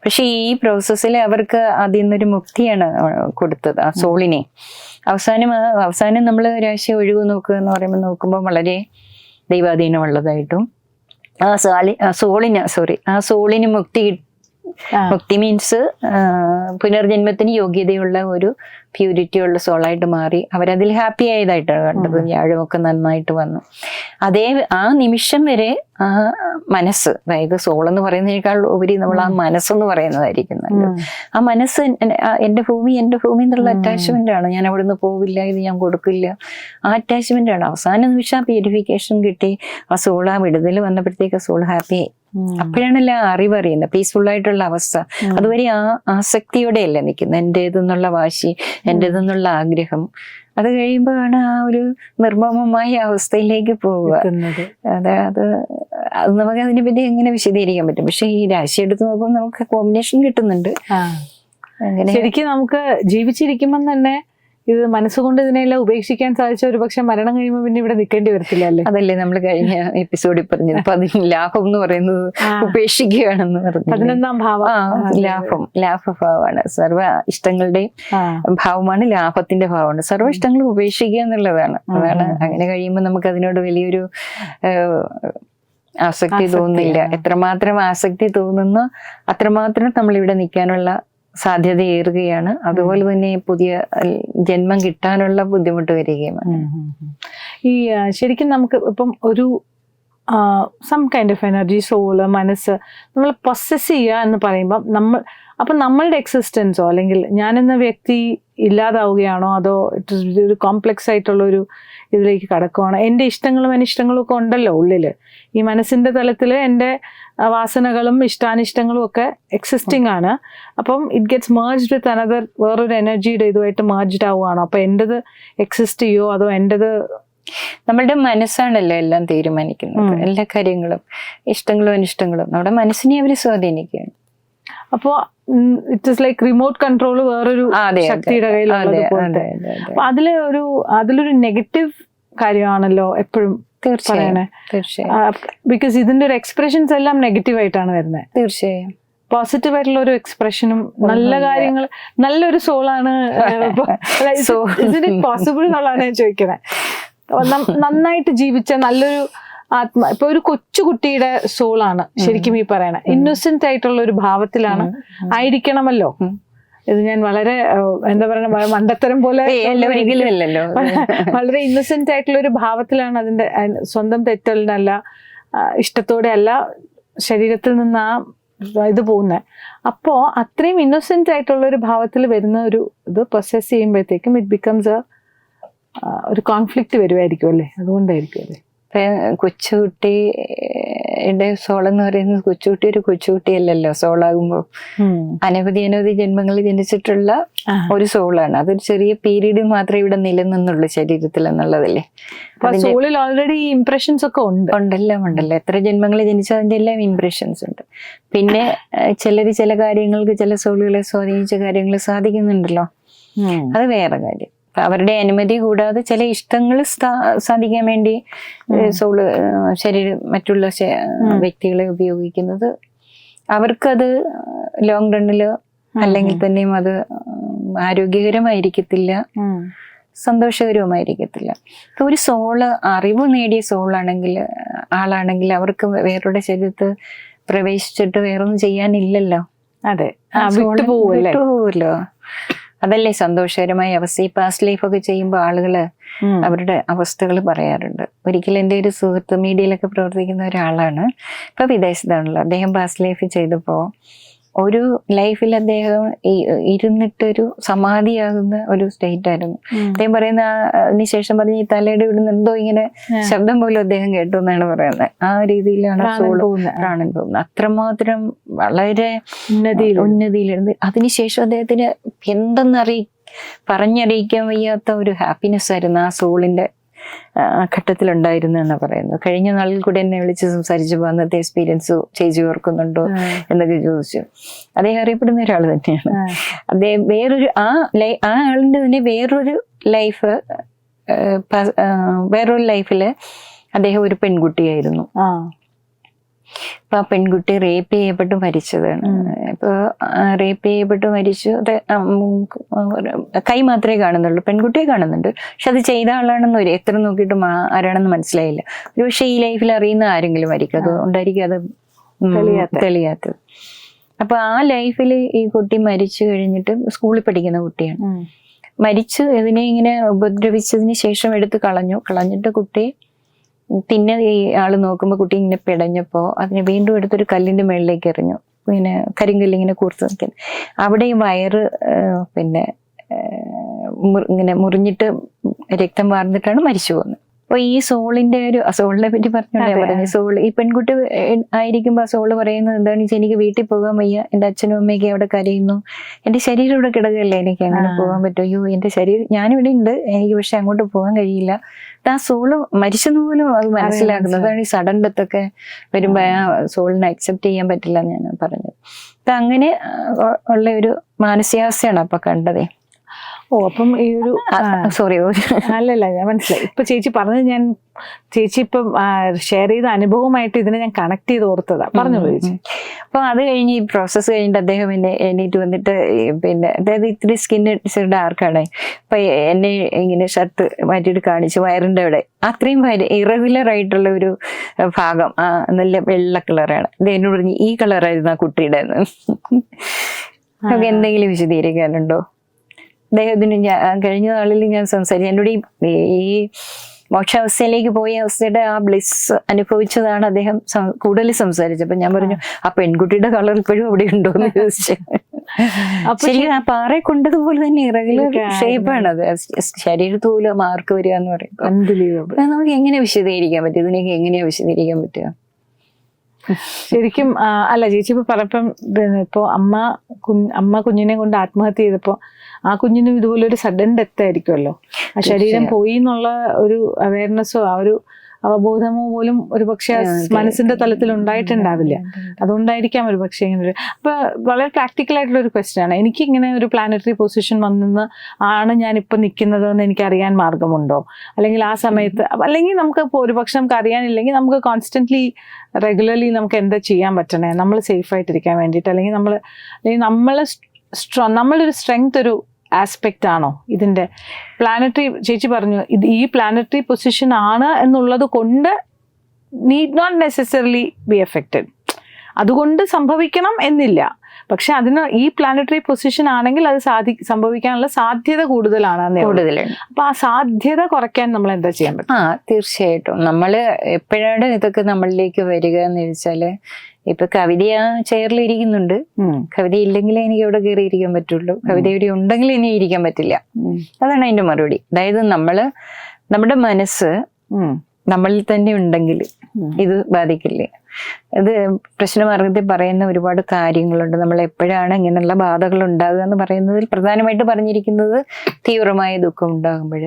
A: പക്ഷെ ഈ പ്രോസസ്സിൽ അവർക്ക് അതിൽ നിന്നൊരു മുക്തിയാണ് കൊടുത്തത് ആ സോളിനെ. അവസാനം അവസാനം നമ്മൾ ഒരാഴ്ച ഒഴിവ് നോക്കുക എന്ന് പറയുമ്പോൾ നോക്കുമ്പോൾ വളരെ ദൈവാധീനമുള്ളതായിട്ടും ആ സാലി ആ സോളിന് സോറി ആ സോളിന് മുക്തി മുക്തി മീൻസ് പുനർജന്മത്തിന് യോഗ്യതയുള്ള ഒരു പ്യൂരിറ്റി ഉള്ള സോളായിട്ട് മാറി അവരതിൽ ഹാപ്പി ആയതായിട്ടാണ് കണ്ടത്. വ്യാഴമൊക്കെ നന്നായിട്ട് വന്നു. അതേ ആ നിമിഷം വരെ ആ മനസ്സ് അതായത് സോൾ എന്ന് പറയുന്നതിനേക്കാൾ ഉപരി നമ്മൾ ആ മനസ്സെന്ന് പറയുന്നതായിരിക്കും നല്ലത്. ആ മനസ്സ് എന്റെ എന്റെ ഭൂമി എന്റെ ഭൂമി എന്നുള്ള അറ്റാച്ച്മെന്റ് ആണ് ഞാൻ അവിടുന്ന് പോവില്ല ഇത് ഞാൻ കൊടുക്കില്ല. ആ അറ്റാച്ച്മെന്റ് ആണ് അവസാന നിമിഷം ആ പ്യൂരിഫിക്കേഷൻ കിട്ടി. ആ സോൾ ആ വിടുതൽ വന്നപ്പോഴത്തേക്ക് സോൾ ഹാപ്പി ആയി. അപ്പോഴാണല്ലോ അറിവ് അറിയുന്നത്. പീസ്ഫുൾ ആയിട്ടുള്ള അവസ്ഥ. അതുവരെ ആ ആസക്തിയോടെയല്ല നിൽക്കുന്നത്. എന്റേതെന്നുള്ള വാശി എന്റേതെന്നുള്ള ആഗ്രഹം. അത് കഴിയുമ്പോഴാണ് ആ ഒരു നിർമ്മമമായ അവസ്ഥയിലേക്ക് പോവുക. അത് അത് അത് നമുക്ക് അതിനെ പറ്റി എങ്ങനെ വിശദീകരിക്കാൻ പറ്റും? പക്ഷെ ഈ രാശി എടുത്ത് നോക്കുമ്പോൾ നമുക്ക് കോമ്പിനേഷൻ കിട്ടുന്നുണ്ട്. അങ്ങനെ
B: ശരിക്കും നമുക്ക് ജീവിച്ചിരിക്കുമ്പം തന്നെ ഇത് മനസ്സുകൊണ്ട് ഇതിനെല്ലാം ഉപേക്ഷിക്കാൻ സാധിച്ച ഒരു പക്ഷെ മരണം കഴിയുമ്പോൾ പിന്നെ ഇവിടെ നിൽക്കേണ്ടി വരത്തില്ല അല്ലേ?
A: അതല്ലേ നമ്മൾ കഴിഞ്ഞ എപ്പിസോഡിൽ പറഞ്ഞത്. അപ്പൊ അതിന് ലാഭം എന്ന് പറയുന്നത്. ഉപേക്ഷിക്കുകയാണെന്ന് പറഞ്ഞു
B: പതിനൊന്നാം ഭാവം.
A: ലാഭം ലാഭം ലാഭഭാവമാണ്. സർവ ഇഷ്ടങ്ങളുടെയും. ഭാവമാണ് ലാഭത്തിന്റെ ഭാവമാണ്. സർവ ഇഷ്ടങ്ങളും ഉപേക്ഷിക്കുക എന്നുള്ളതാണ്. അതാണ് അങ്ങനെ കഴിയുമ്പോൾ നമുക്ക് അതിനോട് വലിയൊരു ആസക്തി
B: തോന്നില്ല
A: തോന്നുന്നില്ല. എത്രമാത്രം ആസക്തി തോന്നുന്നു അത്രമാത്രം നമ്മൾ ഇവിടെ നിൽക്കാനുള്ള സാധ്യത ഏറുകയാണ് അതുപോലെ തന്നെ പുതിയ ജന്മം കിട്ടാനുള്ള ബുദ്ധിമുട്ട് വരികയുമാണ്.
B: ഈ ശരിക്കും നമുക്ക് ഇപ്പം ഒരു some kind of energy soul മനസ്സ് നമ്മൾ പ്രൊസസ് ചെയ്യുക എന്ന് പറയുമ്പം നമ്മൾ അപ്പം നമ്മളുടെ എക്സിസ്റ്റൻസോ അല്ലെങ്കിൽ ഞാനെന്ന വ്യക്തി ഇല്ലാതാവുകയാണോ അതോ ഒരു കോംപ്ലക്സ് ആയിട്ടുള്ള ഒരു ഇതിലേക്ക് കടക്കുവാണോ? എന്റെ ഇഷ്ടങ്ങളും അനിഷ്ടങ്ങളും ഒക്കെ ഉണ്ടല്ലോ ഉള്ളിൽ ഈ മനസ്സിന്റെ തലത്തിൽ എന്റെ വാസനകളും ഇഷ്ടാനിഷ്ടങ്ങളും ഒക്കെ എക്സിസ്റ്റിംഗ് ആണ്. അപ്പം it gets merged with another വേറൊരു എനർജിയുടെ ഇതുമായിട്ട് മേർജ്ഡ് ആവുകയാണോ. അപ്പം എന്റെത് എക്സിസ്റ്റ് ചെയ്യോ? അതോ എന്റെത്
A: നമ്മളുടെ മനസ്സാണല്ലോ എല്ലാം തീരുമാനിക്കുന്നത്. എല്ലാ കാര്യങ്ങളും ഇഷ്ടങ്ങളും അനിഷ്ടങ്ങളും നമ്മുടെ മനസ്സിനെ അവർ സ്വാധീനിക്കുകയാണ്.
B: അപ്പോൾ it is like remote control വേറൊരു. ശക്തിയുടെ കയ്യിലുള്ളത്
A: അതെ
B: പോലത്തെ
A: അതെ അതെ
B: അപ്പൊ അതിൽ ഒരു അതിലൊരു നെഗറ്റീവ് കാര്യമാണല്ലോ എപ്പോഴും
A: തീർച്ചയായും
B: പറയണേ.
A: തീർച്ചയായും.
B: ബിക്കോസ് ഇതിന്റെ ഒരു എക്സ്പ്രഷൻസ് എല്ലാം നെഗറ്റീവ് ആയിട്ടാണ് വരുന്നത്
A: തീർച്ചയായും.
B: പോസിറ്റീവ് ആയിട്ടുള്ള ഒരു എക്സ്പ്രഷനും നല്ല കാര്യങ്ങൾ നല്ലൊരു സോളാണ് പോസിബിൾ എന്നുള്ളതാണ് ഞാൻ ചോദിക്കുന്നത് നന്നായിട്ട് ജീവിച്ച നല്ലൊരു ആത്മ ഇപ്പൊ ഒരു കൊച്ചുകുട്ടിയുടെ സോളാണ് ശരിക്കും ഈ പറയണ. ഇന്നസെന്റ് ആയിട്ടുള്ള ഒരു ഭാവത്തിലാണ് ആയിരിക്കണമല്ലോ. ഇത് ഞാൻ വളരെ എന്താ പറയുക മണ്ടത്തരം പോലെ
A: അല്ലല്ലോ
B: വളരെ ഇന്നസെന്റ് ആയിട്ടുള്ള ഒരു ഭാവത്തിലാണ് അതിന്റെ സ്വന്തം തെറ്റലിനല്ല ഇഷ്ടത്തോടെ അല്ല ശരീരത്തിൽ നിന്ന് ആ ഇത് പോകുന്നത് അപ്പോ അത്രയും ഇന്നസെന്റ് ആയിട്ടുള്ള ഒരു ഭാവത്തിൽ വരുന്ന ഒരു ഇത് പ്രൊസസ് ചെയ്യുമ്പോഴത്തേക്കും ഇറ്റ് ബിക്കംസ് ഒരു കോൺഫ്ലിക്റ്റ് വരുമായിരിക്കും അല്ലേ? അതുകൊണ്ടായിരിക്കും അല്ലേ?
A: കൊച്ചുകുട്ടിയുടെ സോൾ എന്ന് പറയുന്നത് കൊച്ചുകുട്ടി ഒരു കൊച്ചുകുട്ടിയല്ലല്ലോ. സോളാകുമ്പോൾ അനവധി അനവധി ജന്മങ്ങളിൽ ജനിച്ചിട്ടുള്ള ഒരു സോളാണ്. അതൊരു ചെറിയ പീരീഡ് മാത്രമേ ഇവിടെ നിലനിന്നുള്ളൂ ശരീരത്തിൽ എന്നുള്ളതല്ലേ
B: സോളിൽ ഓൾറെഡി ഇംപ്രഷൻസ് ഒക്കെ ഉണ്ട്.
A: ഉണ്ടല്ലോ ഉണ്ടല്ലോ. എത്ര ജന്മങ്ങളിൽ ജനിച്ച അതിന്റെ എല്ലാം ഇംപ്രഷൻസ് ഉണ്ട്. പിന്നെ ചിലർ ചില കാര്യങ്ങൾക്ക് ചില സോളുകളെ സ്വാധീനിച്ച കാര്യങ്ങൾ സാധിക്കുന്നുണ്ടല്ലോ. അത് വേറെ കാര്യം. അവരുടെ അനുമതി കൂടാതെ ചില ഇഷ്ടങ്ങൾ സാധിക്കാൻ വേണ്ടി സോൾ ശരീരം മറ്റുള്ള വ്യക്തികളെ ഉപയോഗിക്കുന്നത്. അവർക്കത് ലോങ് റണ്ണിൽ അല്ലെങ്കിൽ തന്നെയും അത് ആരോഗ്യകരമായിരിക്കത്തില്ല. സന്തോഷകരവുമായിരിക്കത്തില്ല. ഇപ്പൊ ഒരു സോൾ അറിവ് നേടിയ സോളാണെങ്കിൽ ആളാണെങ്കിൽ അവർക്ക് വേറൊരു ശരീരത്ത് പ്രവേശിച്ചിട്ട് വേറൊന്നും ചെയ്യാനില്ലല്ലോ.
B: അതെ.
A: വിട്ടുപോകുമല്ലോ അതല്ലേ സന്തോഷകരമായ അവസ്ഥ? ഈ പാസ്റ്റ് ലൈഫൊക്കെ ഒക്കെ ചെയ്യുമ്പോൾ
B: ആളുകൾ
A: അവരുടെ അവസ്ഥകൾ പറയാറുണ്ട്. ഒരിക്കലും എന്റെ ഒരു സുഹൃത്ത് മീഡിയയിലൊക്കെ പ്രവർത്തിക്കുന്ന ഒരാളാണ്. ഇപ്പം വിദേശത്താണല്ലോ. അദ്ദേഹം പാസ്റ്റ് ലൈഫ് ചെയ്തപ്പോ ഒരു ലൈഫിൽ അദ്ദേഹം ഇരുന്നിട്ടൊരു സമാധിയാകുന്ന ഒരു സ്റ്റേറ്റ് ആയിരുന്നു. അദ്ദേഹം പറയുന്ന അതിനുശേഷം പറഞ്ഞ ഈ തലയുടെ ഇവിടുന്ന് എന്തോ ഇങ്ങനെ ശബ്ദം പോലും അദ്ദേഹം കേട്ടു എന്നാണ് പറയുന്നത്. ആ രീതിയിലാണ്
B: പ്രാണൻ
A: പോകുന്നത്. അത്രമാത്രം വളരെ
B: ഉന്നതിയിൽ
A: ഉന്നതിയിലിരുന്ന് അതിനുശേഷം അദ്ദേഹത്തിന് എന്തെന്നറിയി പറഞ്ഞറിയിക്കാൻ വയ്യാത്ത ഒരു ഹാപ്പിനെസ് ആയിരുന്നു ആ സോളിന്റെ ആ, ഘട്ടത്തിലുണ്ടായിരുന്നു എന്നാ പറയുന്നത്. കഴിഞ്ഞ നാളിൽ കൂടെ എന്നെ വിളിച്ച് സംസാരിച്ചപ്പോൾ അന്നത്തെ എക്സ്പീരിയൻസ് ചേച്ചി ഓർക്കുന്നുണ്ടോ എന്നൊക്കെ ചോദിച്ചു. അദ്ദേഹം അറിയപ്പെടുന്ന ഒരാൾ തന്നെയാണ്. അദ്ദേഹം വേറൊരു ആ ലൈ ആ ആളിന്റെ തന്നെ വേറൊരു ലൈഫ് വേറൊരു ലൈഫിൽ അദ്ദേഹം ഒരു പെൺകുട്ടിയായിരുന്നു.
B: ആ
A: അപ്പൊ ആ പെൺകുട്ടി റേപ്പ് ചെയ്യപ്പെട്ട് മരിച്ചതാണ്. ഇപ്പൊ റേപ്പ് ചെയ്യപ്പെട്ട് മരിച്ചു. അത് കൈ മാത്രമേ കാണുന്നുള്ളൂ. പെൺകുട്ടിയെ കാണുന്നുണ്ട്. പക്ഷെ അത് ചെയ്ത ആളാണെന്ന് ഒരു എത്ര നോക്കിയിട്ടും ആരാണെന്ന് മനസ്സിലായില്ല. ഒരു പക്ഷേ ഈ ലൈഫിൽ അറിയുന്ന ആരെങ്കിലും ആയിരിക്കും. അത് ഉണ്ടായിരിക്കും അത്. തെളിയാത്തത്. അപ്പൊ ആ ലൈഫിൽ ഈ കുട്ടി മരിച്ചു കഴിഞ്ഞിട്ട് സ്കൂളിൽ പഠിക്കുന്ന കുട്ടിയാണ്. മരിച്ചു ഇതിനെ ഇങ്ങനെ ഉപദ്രവിച്ചതിന് ശേഷം എടുത്ത് കളഞ്ഞു. കളഞ്ഞിട്ട് കുട്ടി പിന്നെ ഈ ആൾ നോക്കുമ്പോൾ കുട്ടി ഇങ്ങനെ പിടഞ്ഞപ്പോ അതിനെ വീണ്ടും എടുത്തൊരു കല്ലിന്റെ മേളിലേക്ക് എറിഞ്ഞു. പിന്നെ കരിങ്കല്ല് ഇങ്ങനെ കൂർത്ത് നിൽക്കുന്നു. അവിടെ ഈ വയറ് പിന്നെ ഇങ്ങനെ മുറിഞ്ഞിട്ട് രക്തം വാർന്നിട്ടാണ് മരിച്ചു പോകുന്നത്. അപ്പൊ ഈ സോളിന്റെ ഒരു സോളിനെ പറ്റി പറഞ്ഞോളാം
B: അതെ.
A: പറഞ്ഞു സോൾ ഈ പെൺകുട്ടി ആയിരിക്കുമ്പോ സോൾ സോൾ പറയുന്നത് എന്താണെന്ന് വെച്ചാൽ എനിക്ക് വീട്ടിൽ പോകാൻ വയ്യ എന്റെ അച്ഛനും അമ്മയൊക്കെ അവിടെ കരയുന്നു എന്റെ ശരീരം ഇവിടെ കിടക്കുകയല്ലേ എനിക്ക് അങ്ങനെ. പോകാൻ പറ്റും? അയ്യോ എന്റെ ശരീരം ഞാനിവിടെ ഉണ്ട് എനിക്ക് പക്ഷെ അങ്ങോട്ട് പോകാൻ കഴിയില്ല. ആ സോൾ മരിച്ചെന്ന് പോലും അത് മനസ്സിലാക്കുന്നത് അതാണ് ഈ സഡൻ ഡെത്ത് ഒക്കെ വരുമ്പോ ആ. സോളിനെ അക്സെപ്റ്റ് ചെയ്യാൻ പറ്റില്ല എന്ന് ഞാൻ പറഞ്ഞത്. അപ്പൊ അങ്ങനെ ഉള്ള ഒരു മാനസികാവസ്ഥയാണ് അപ്പൊ കണ്ടതേ.
B: ഓ അപ്പം ഈ ഒരു
A: സോറി
B: അല്ലല്ല ഞാൻ മനസ്സിലായി. ഇപ്പൊ ചേച്ചി പറഞ്ഞത് ഞാൻ ചേച്ചി ഇപ്പം ഷെയർ ചെയ്ത അനുഭവമായിട്ട് ഇതിനെ ഞാൻ കണക്ട് ചെയ്ത് ഓർത്തതാ. പറഞ്ഞു ചേച്ചി.
A: അപ്പൊ അത് കഴിഞ്ഞ് ഈ പ്രോസസ്സ് കഴിഞ്ഞിട്ട് അദ്ദേഹം എന്നെ എണീറ്റ് വന്നിട്ട് പിന്നെ അതായത് ഇത്തിരി സ്കിൻ ഡാർക്കാണ് അപ്പൊ എന്നെ ഇങ്ങനെ ഷർട്ട് മാറ്റിയിട്ട് കാണിച്ചു വയറിന്റെ അവിടെ. അത്രയും വയറ് ഇറഗുലർ ആയിട്ടുള്ള ഒരു ഭാഗം ആ നല്ല വെള്ള കളറാണ് എന്നോട് പറഞ്ഞു ഈ കളറായിരുന്നു ആ കുട്ടിയുടെ നമുക്ക് എന്തെങ്കിലും വിശദീകരിക്കാനുണ്ടോ? അദ്ദേഹത്തിന് ഞാൻ കഴിഞ്ഞ നാളിൽ ഞാൻ സംസാരിച്ചു. എന്നോട് ഈ മോക്ഷാവസ്ഥയിലേക്ക് പോയ അവസ്ഥയുടെ ആ ബ്ലിസ് അനുഭവിച്ചതാണ് അദ്ദേഹം കൂടുതൽ സംസാരിച്ചത്. അപ്പൊ ഞാൻ പറഞ്ഞു ആ പെൺകുട്ടിയുടെ കളർ ഇപ്പോഴും അവിടെ ഉണ്ടോ എന്ന് ചോദിച്ചു.
B: അപ്പൊ
A: ആ പാറ കൊണ്ടതുപോലെ തന്നെ ഇറഗുലർ
B: ഷേപ്പ്
A: ഷേപ്പാണ് അത്. ശരീരത്ത് പോലും മാർക്ക് വരിക എന്ന് പറയുമ്പോൾ നമുക്ക് എങ്ങനെ വിശദീകരിക്കാൻ പറ്റും? ഇതിനൊക്കെ എങ്ങനെയാ വിശദീകരിക്കാൻ പറ്റുക?
B: ശരിക്കും അല്ല ചേച്ചി ഇപ്പൊ പറഞ്ഞപ്പം ഇപ്പോ ഇപ്പൊ അമ്മ കുഞ്ഞ് അമ്മ കുഞ്ഞിനെ കൊണ്ട് ആത്മഹത്യ ചെയ്തപ്പോ ആ കുഞ്ഞിനും ഇതുപോലെ ഒരു സഡൻ ഡെത്ത് ആയിരിക്കുമല്ലോ. ആ ശരീരം. പോയി എന്നുള്ള ഒരു അവയർനെസ്സോ ആ ഒരു അവബോധമോ പോലും ഒരു പക്ഷെ മനസ്സിന്റെ തലത്തിൽ ഉണ്ടായിട്ടുണ്ടാവില്ല. അതുകൊണ്ടായിരിക്കാം ഒരു പക്ഷേ ഇങ്ങനെ ഒരു അപ്പൊ വളരെ പ്രാക്ടിക്കൽ ആയിട്ടുള്ള ഒരു ക്വസ്റ്റ്യൻ ആണ്. എനിക്ക് ഇങ്ങനെ ഒരു പ്ലാനറ്ററി പൊസിഷൻ വന്നെന്ന് ആണ് ഞാൻ ഇപ്പൊ നിൽക്കുന്നത് എന്ന് എനിക്ക് അറിയാൻ മാർഗമുണ്ടോ? അല്ലെങ്കിൽ ആ സമയത്ത് അല്ലെങ്കിൽ നമുക്ക് ഒരു പക്ഷെ നമുക്ക് അറിയാനില്ലെങ്കിൽ നമുക്ക് കോൺസ്റ്റന്റ്ലി റെഗുലർലി നമുക്ക് എന്താ ചെയ്യാൻ പറ്റണേ? നമ്മൾ സേഫ് ആയിട്ടിരിക്കാൻ വേണ്ടിയിട്ട്. അല്ലെങ്കിൽ നമ്മൾ അല്ലെങ്കിൽ നമ്മൾ സ്ട്രോ നമ്മളൊരു സ്ട്രെങ്ത് ഒരു ആസ്പെക്റ്റ് ആണോ? ഇതിന്റെ പ്ലാനറ്ററി ചേച്ചി പറഞ്ഞു ഇത് ഈ പ്ലാനറ്ററി പൊസിഷൻ ആണ് എന്നുള്ളത് കൊണ്ട് need not necessarily be affected അതുകൊണ്ട് സംഭവിക്കണം എന്നില്ല. പക്ഷെ അതിന് ഈ പ്ലാനറ്ററി പൊസിഷൻ ആണെങ്കിൽ അത് സാധി സംഭവിക്കാനുള്ള സാധ്യത കൂടുതലാണ്
A: കൂടുതൽ
B: അപ്പൊ ആ സാധ്യത കുറയ്ക്കാൻ നമ്മൾ എന്താ ചെയ്യാൻ പറ്റും?
A: ആ തീർച്ചയായിട്ടും. നമ്മൾ എപ്പോഴാണ് ഇതൊക്കെ നമ്മളിലേക്ക് വരിക എന്ന് ചോദിച്ചാൽ ഇപ്പൊ കവിത ആ ചെയറിൽ ഇരിക്കുന്നുണ്ട്. കവിത ഇല്ലെങ്കിൽ എനിക്ക് അവിടെ കയറി ഇരിക്കാൻ പറ്റുള്ളൂ. കവിത ഇവിടെ ഉണ്ടെങ്കിൽ ഇനി ഇരിക്കാൻ പറ്റില്ല. അതാണ് അതിന്റെ മറുപടി. അതായത് നമ്മൾ നമ്മുടെ മനസ്സ് നമ്മളിൽ തന്നെ ഉണ്ടെങ്കിൽ ഇത് ബാധിക്കില്ലേ? ഇത് പ്രശ്നമാർഗത്തിൽ പറയുന്ന ഒരുപാട് കാര്യങ്ങളുണ്ട്. നമ്മൾ എപ്പോഴാണ് ഇങ്ങനെയുള്ള ബാധകൾ ഉണ്ടാകുക എന്ന് പറയുന്നതിൽ പ്രധാനമായിട്ട് പറഞ്ഞിരിക്കുന്നത് തീവ്രമായ ദുഃഖം ഉണ്ടാകുമ്പോൾ.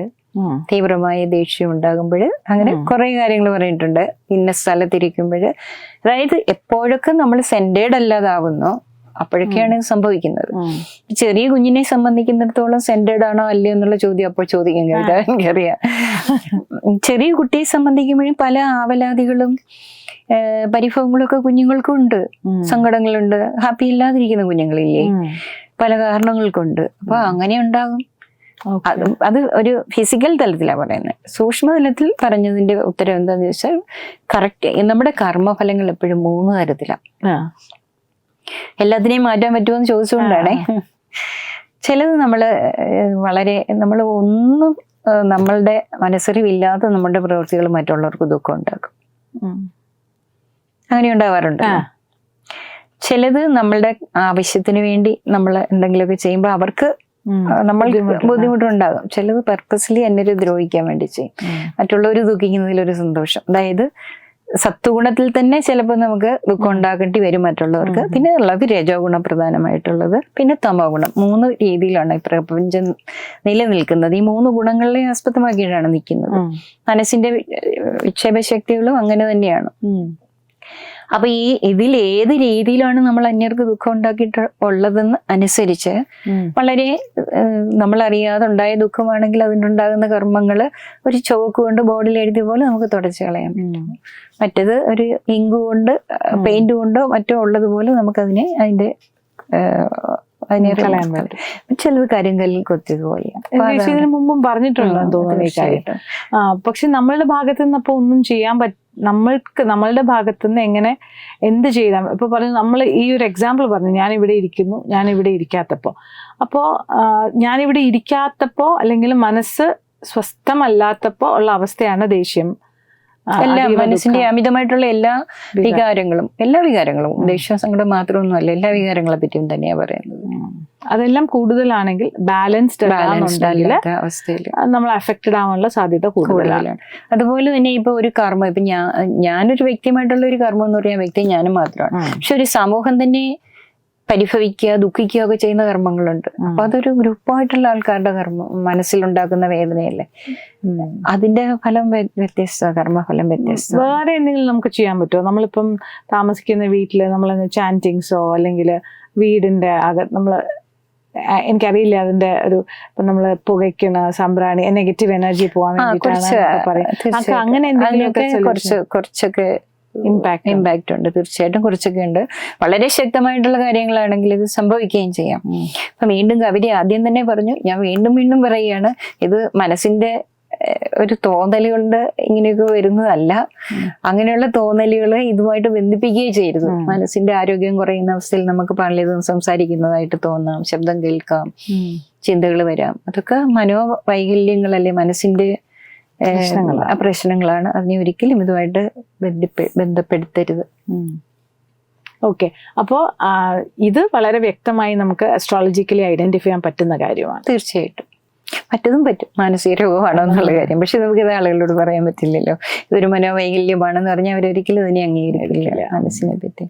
A: തീവ്രമായ ദേഷ്യം ഉണ്ടാകുമ്പോൾ അങ്ങനെ കുറേ കാര്യങ്ങൾ പറഞ്ഞിട്ടുണ്ട്. ഇന്ന സ്ഥലത്തിരിക്കുമ്പോൾ അതായത് എപ്പോഴൊക്കെ നമ്മൾ സെന്റേഡ് അല്ലാതാവുന്നോ അപ്പോഴൊക്കെയാണ് ഇത് സംഭവിക്കുന്നത്. ചെറിയ കുഞ്ഞിനെ സംബന്ധിക്കുന്നിടത്തോളം സെന്റേഡ് ആണോ അല്ലയോ എന്നുള്ള ചോദ്യം അപ്പോൾ ചോദിക്കാൻ കേൾക്കാം എനിക്കറിയാം. ചെറിയ കുട്ടിയെ സംബന്ധിക്കുമ്പോഴും പല ആവലാതികളും പരിഭവങ്ങളൊക്കെ പരിഭവങ്ങളും ഒക്കെ കുഞ്ഞുങ്ങൾക്കും ഉണ്ട് സങ്കടങ്ങളുണ്ട്. ഹാപ്പി ഇല്ലാതിരിക്കുന്ന കുഞ്ഞുങ്ങളില്ലേ? പല കാരണങ്ങൾ കൊണ്ട് അപ്പൊ അങ്ങനെ ഉണ്ടാകും. അത് അത് ഒരു ഫിസിക്കൽ തലത്തിലാണ് പറയുന്നത് സൂക്ഷ്മ തലത്തിൽ പറഞ്ഞതിന്റെ ഉത്തരം എന്താന്ന് വെച്ചാൽ കറക്റ്റ് നമ്മുടെ കർമ്മഫലങ്ങൾ എപ്പോഴും മൂന്ന് തരത്തിലാണ് എല്ലാത്തിനെയും മാറ്റാൻ പറ്റുമോ എന്ന് ചോദിച്ചുകൊണ്ടാണേ ചിലത് നമ്മൾ വളരെ നമ്മൾ ഒന്നും നമ്മളുടെ മനസ്സറിവില്ലാത്ത നമ്മുടെ പ്രവൃത്തികൾ മറ്റുള്ളവർക്ക് ദുഃഖം ഉണ്ടാക്കും. അങ്ങനെ ഉണ്ടാവാറുണ്ട്. ചിലത് നമ്മളുടെ ആവശ്യത്തിന് വേണ്ടി നമ്മൾ എന്തെങ്കിലുമൊക്കെ ചെയ്യുമ്പോൾ അവർക്ക് നമ്മൾ
B: ബുദ്ധിമുട്ടുണ്ടാകും.
A: ചിലത് പർപ്പസ്ലി എന്നെ ദ്രോഹിക്കാൻ വേണ്ടി ചെയ്യും. മറ്റുള്ളവർ ദുഃഖിക്കുന്നതിലൊരു സന്തോഷം. അതായത് സത്വഗുണത്തിൽ തന്നെ ചിലപ്പോൾ നമുക്ക് ദുഃഖം ഉണ്ടാക്കേണ്ടി വരും മറ്റുള്ളവർക്ക്. പിന്നെ ഉള്ളത് രജോ ഗുണം പ്രധാനമായിട്ടുള്ളത്. പിന്നെ തമോ ഗുണം. മൂന്ന് രീതിയിലാണ് ഈ പ്രപഞ്ചം നിലനിൽക്കുന്നത്. ഈ മൂന്ന് ഗുണങ്ങളെ ആസ്പദമാക്കിയിട്ടാണ് നിൽക്കുന്നത്. മനസ്സിന്റെ വിക്ഷേപ ശക്തികളും അങ്ങനെ തന്നെയാണ്. അപ്പൊ ഈ ഇതിൽ ഏത് രീതിയിലാണ് നമ്മൾ അന്യർക്ക് ദുഃഖം ഉണ്ടാക്കിയിട്ട് ഉള്ളതെന്ന് അനുസരിച്ച് വളരെ നമ്മൾ നമ്മളറിയാതെ ഉണ്ടായ ദുഃഖമാണെങ്കിൽ അതിനുണ്ടാകുന്ന കർമ്മങ്ങൾ ഒരു ചോക്ക് കൊണ്ട് ബോർഡിൽ എഴുതിയ പോലെ നമുക്ക് തുടച്ചു കളയാം. മറ്റത് ഒരു ഇങ്ക് കൊണ്ട് പെയിന്റ് കൊണ്ടോ മറ്റോ ഉള്ളതുപോലെ നമുക്കതിനെ അതിന്റെ അതിനെ
B: കളയാൻ.
A: ചിലത് കരിങ്കല്ലിൽ കൊത്തിയതുപോലെ
B: ഇതിനു മുമ്പും പറഞ്ഞിട്ടുണ്ടെന്ന് തോന്നുന്നു ഈ കാര്യം? ആ പക്ഷെ നമ്മളുടെ ഭാഗത്ത് നിന്ന് അപ്പൊ ഒന്നും ചെയ്യാൻ പറ്റും നമ്മൾക്ക് നമ്മളുടെ ഭാഗത്ത് നിന്ന് എങ്ങനെ എന്ത് ചെയ്താൽ ഇപ്പൊ പറഞ്ഞു നമ്മൾ ഈ ഒരു എക്സാമ്പിൾ പറഞ്ഞു ഞാൻ ഇവിടെ ഇരിക്കുന്നു ഞാൻ ഇവിടെ ഇരിക്കാത്തപ്പോ. അപ്പോ ഞാൻ ഇവിടെ ഇരിക്കാത്തപ്പോ അല്ലെങ്കിൽ മനസ്സ് സ്വസ്ഥമല്ലാത്തപ്പോ ഉള്ള അവസ്ഥയാണ് ദേഷ്യം
A: എല്ലാ മനസ്സിന്റെ. അമിതമായിട്ടുള്ള എല്ലാ
B: വികാരം.
A: വികാരങ്ങളും എല്ലാ വികാരങ്ങളും ദേഷ്യ സങ്കടം മാത്രമൊന്നുമല്ല എല്ലാ വികാരങ്ങളെ പറ്റിയും തന്നെയാ പറയുന്നത്.
B: അതെല്ലാം കൂടുതലാണെങ്കിൽ ബാലൻസ്ഡ്
A: അവസ്ഥയിൽ.
B: നമ്മൾ അഫക്റ്റഡ് ആവാനുള്ള സാധ്യത കൂടുതലാണ്.
A: അതുപോലെ തന്നെ ഇപ്പൊ ഒരു കർമ്മം ഇപ്പൊ ഞാൻ ഞാനൊരു വ്യക്തിയുമായിട്ടുള്ള ഒരു കർമ്മം എന്ന് പറയുന്ന വ്യക്തി ഞാനും മാത്രമാണ്. പക്ഷെ ഒരു സമൂഹം തന്നെ പരിഭവിക്കുക ദുഃഖിക്കുക ഒക്കെ ചെയ്യുന്ന കർമ്മങ്ങളുണ്ട്. അപ്പൊ അതൊരു ഗ്രൂപ്പായിട്ടുള്ള ആൾക്കാരുടെ കർമ്മം മനസ്സിലുണ്ടാക്കുന്ന വേദനയല്ലേ? അതിന്റെ ഫലം വ്യ- വ്യത്യസ്ത കർമ്മഫലം വ്യത്യസ്ത
B: വേറെ എന്തെങ്കിലും നമുക്ക് ചെയ്യാൻ പറ്റുമോ? നമ്മളിപ്പം താമസിക്കുന്ന വീട്ടിൽ നമ്മൾ ചാന്റിങ്സോ അല്ലെങ്കിൽ വീടിന്റെ അക നമ്മൾ എനിക്കറിയില്ല അതിന്റെ ഒരു ഇപ്പൊ നമ്മൾ പുകയ്ക്കണ സംബ്രാണി നെഗറ്റീവ് എനർജി പോവാൻ
A: വേണ്ടി
B: വേണ്ടിയിട്ടാണ് പറയും. അങ്ങനെ
A: എന്തെങ്കിലും കുറച്ച് കുറച്ചൊക്കെ
B: ഇമ്പാക്ട്
A: ഇമ്പാക്റ്റ് ഉണ്ട് തീർച്ചയായിട്ടും കുറച്ചൊക്കെ ഉണ്ട്. വളരെ ശക്തമായിട്ടുള്ള കാര്യങ്ങളാണെങ്കിൽ ഇത് സംഭവിക്കുകയും ചെയ്യാം. അപ്പൊ വീണ്ടും കവിത ആദ്യം തന്നെ പറഞ്ഞു ഞാൻ വീണ്ടും വീണ്ടും പറയുകയാണ് ഇത് മനസ്സിന്റെ ഒരു തോന്നലുകൊണ്ട് ഇങ്ങനെയൊക്കെ വരുന്നതല്ല. അങ്ങനെയുള്ള തോന്നലുകൾ ഇതുമായിട്ട് ബന്ധിപ്പിക്കുകയും ചെയ്യരുത്. മനസ്സിന്റെ ആരോഗ്യം കുറയുന്ന അവസ്ഥയിൽ നമുക്ക് പലതും സംസാരിക്കുന്നതായിട്ട് തോന്നാം ശബ്ദം കേൾക്കാം ചിന്തകൾ വരാം. അതൊക്കെ മനോവൈകല്യങ്ങളല്ലേ മനസ്സിന്റെ ഏഹ്,
B: പ്രശ്നങ്ങളാണ്.
A: അതിനെ ഒരിക്കലും ഇതുമായിട്ട് ബന്ധപ്പെടുത്തരുത്.
B: ഓക്കെ. അപ്പോ ഇത് വളരെ വ്യക്തമായി നമുക്ക് അസ്ട്രോളജിക്കലി ഐഡന്റിഫൈ ചെയ്യാൻ പറ്റുന്ന കാര്യമാണ്.
A: തീർച്ചയായിട്ടും. മറ്റതും പറ്റും. മാനസിക രോഗമാണോ എന്നുള്ള കാര്യം. പക്ഷെ നമുക്ക് ഇത് ആളുകളോട് പറയാൻ പറ്റില്ലല്ലോ. ഇതൊരു മനോവൈകല്യമാണെന്ന് പറഞ്ഞാൽ അവരൊരിക്കലും ഇതിനെ അംഗീകരിക്കില്ല മനസ്സിനെ പറ്റി.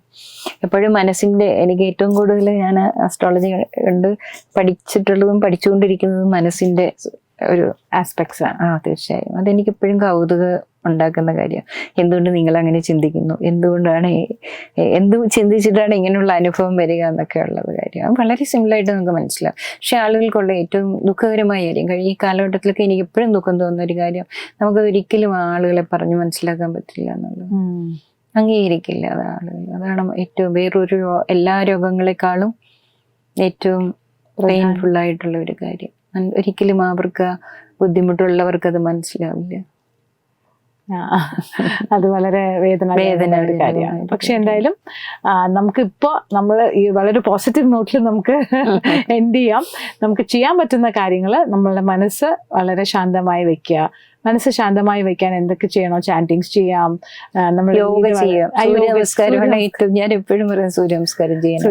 A: എപ്പോഴും മനസ്സിന്റെ എനിക്ക് ഏറ്റവും കൂടുതൽ ഞാൻ അസ്ട്രോളജി കണ്ട് പഠിച്ചിട്ടുള്ളതും പഠിച്ചുകൊണ്ടിരിക്കുന്നതും മനസ്സിന്റെ ഒരു
B: ആസ്പെക്ട്സ് ആണ്
A: ആ തീർച്ചയായും. അതെനിക്ക് എപ്പോഴും കൗതുകം ഉണ്ടാക്കുന്ന കാര്യം. എന്തുകൊണ്ട് നിങ്ങൾ അങ്ങനെ ചിന്തിക്കുന്നു? എന്തുകൊണ്ടാണ് എന്ത് ചിന്തിച്ചിട്ടാണ് ഇങ്ങനെയുള്ള അനുഭവം വരിക എന്നൊക്കെ ഉള്ളത് കാര്യം. വളരെ സിമ്പിളായിട്ട് നമുക്ക് മനസ്സിലാവും. പക്ഷെ ആളുകൾക്കുള്ള ഏറ്റവും ദുഃഖകരമായ കാര്യം കഴിഞ്ഞ ഈ കാലഘട്ടത്തിലൊക്കെ എനിക്ക് എപ്പോഴും ദുഃഖം തോന്നുന്ന ഒരു കാര്യം നമുക്ക് ഒരിക്കലും ആളുകളെ പറഞ്ഞു മനസ്സിലാക്കാൻ പറ്റില്ല എന്നുള്ളത്. അംഗീകരിക്കില്ല അത് ആളുകൾ. അതാണ് ഏറ്റവും വേറൊരു എല്ലാ രോഗങ്ങളെക്കാളും ഏറ്റവും പെയിൻഫുൾ ആയിട്ടുള്ള ഒരു കാര്യം. ഒരിക്കലും അവർക്ക് ബുദ്ധിമുട്ടുള്ളവർക്ക് അത് മനസ്സിലാവില്ല.
B: അത് വളരെ വേദന
A: വേദന
B: ഒരു കാര്യമാണ്. പക്ഷെ എന്തായാലും നമുക്കിപ്പോ നമ്മൾ ഈ വളരെ പോസിറ്റീവ് നോട്ടിൽ നമുക്ക് എൻഡ് ചെയ്യാം. നമുക്ക് ചെയ്യാൻ പറ്റുന്ന കാര്യങ്ങൾ നമ്മളുടെ മനസ്സ് വളരെ ശാന്തമായി വെക്കുക. മനസ്സ് ശാന്തമായി വെക്കാൻ എന്തൊക്കെ ചെയ്യണോ ചാന്റിങ്സ് ചെയ്യാം നമ്മൾ
A: യോഗ ചെയ്യാം. സൂര്യ
B: യോഗ-
A: നമസ്കാരമാണ് ഏറ്റവും ഞാൻ എപ്പോഴും പറയും സൂര്യ നമസ്കാരം ചെയ്യാം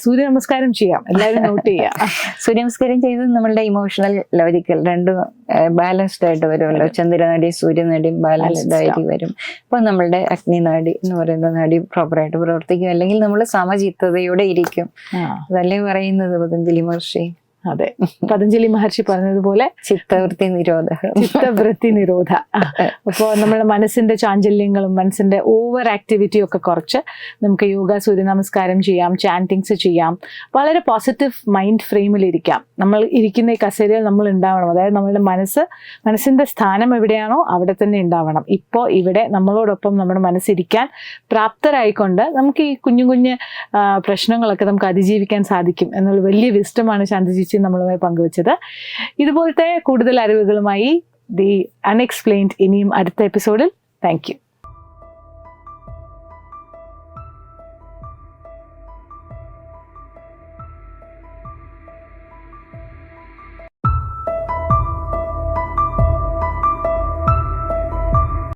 B: സൂര്യ നമസ്കാരം. ചെയ്യാം. എല്ലാവരും നോട്ട് ചെയ്യാം.
A: സൂര്യ നമസ്കാരം ചെയ്ത് നമ്മളുടെ ഇമോഷണൽ ലോജിക്കൽ രണ്ടും ബാലൻസ്ഡ് ആയിട്ട് വരുമല്ലോ. ചന്ദ്രനാടി സൂര്യനാടിയും ബാലൻസ്ഡ് ആയിട്ട് വരും. അപ്പൊ നമ്മളുടെ അഗ്നിനാടി എന്ന് പറയുന്ന നാടി പ്രോപ്പറായിട്ട് പ്രവർത്തിക്കും. അല്ലെങ്കിൽ നമ്മൾ സമചിത്തതയോടെ ഇരിക്കും. അതല്ലേ പറയുന്നത് പതഞ്ജലി മഹർഷി?
B: അതെ. പതഞ്ജലി മഹർഷി പറഞ്ഞതുപോലെ
A: ചിത്തവൃത്തി നിരോധ.
B: ചിത്തവൃത്തി നിരോധ. അപ്പോൾ നമ്മുടെ മനസ്സിന്റെ ചാഞ്ചല്യങ്ങളും മനസ്സിന്റെ ഓവർ ആക്ടിവിറ്റിയും ഒക്കെ കുറച്ച് നമുക്ക് യോഗ സൂര്യ നമസ്കാരം ചെയ്യാം ചാന്റിങ്സ് ചെയ്യാം. വളരെ പോസിറ്റീവ് മൈൻഡ് ഫ്രെയിമിൽ ഇരിക്കാം. നമ്മൾ ഇരിക്കുന്ന ഈ കസേരയിൽ നമ്മൾ ഉണ്ടാവണം. അതായത് നമ്മളുടെ മനസ്സ് മനസ്സിന്റെ സ്ഥാനം എവിടെയാണോ അവിടെ തന്നെ ഉണ്ടാവണം. ഇപ്പോൾ ഇവിടെ നമ്മളോടൊപ്പം നമ്മുടെ മനസ്സിരിക്കാൻ പ്രാപ്തരായിക്കൊണ്ട് നമുക്ക് ഈ കുഞ്ഞു കുഞ്ഞു പ്രശ്നങ്ങളൊക്കെ നമുക്ക് അതിജീവിക്കാൻ സാധിക്കും. എന്നുള്ള വലിയ വിസ്റ്റമാണ് ശാന്തി ചേച്ചി നമ്മളുമായി പങ്കുവച്ചത്. ഇതുപോലത്തെ കൂടുതൽ അറിവുകളുമായി ദി അൺഎക്സ്പ്ലെയിൻഡ് ഇനിയും അടുത്ത എപ്പിസോഡിൽ. താങ്ക്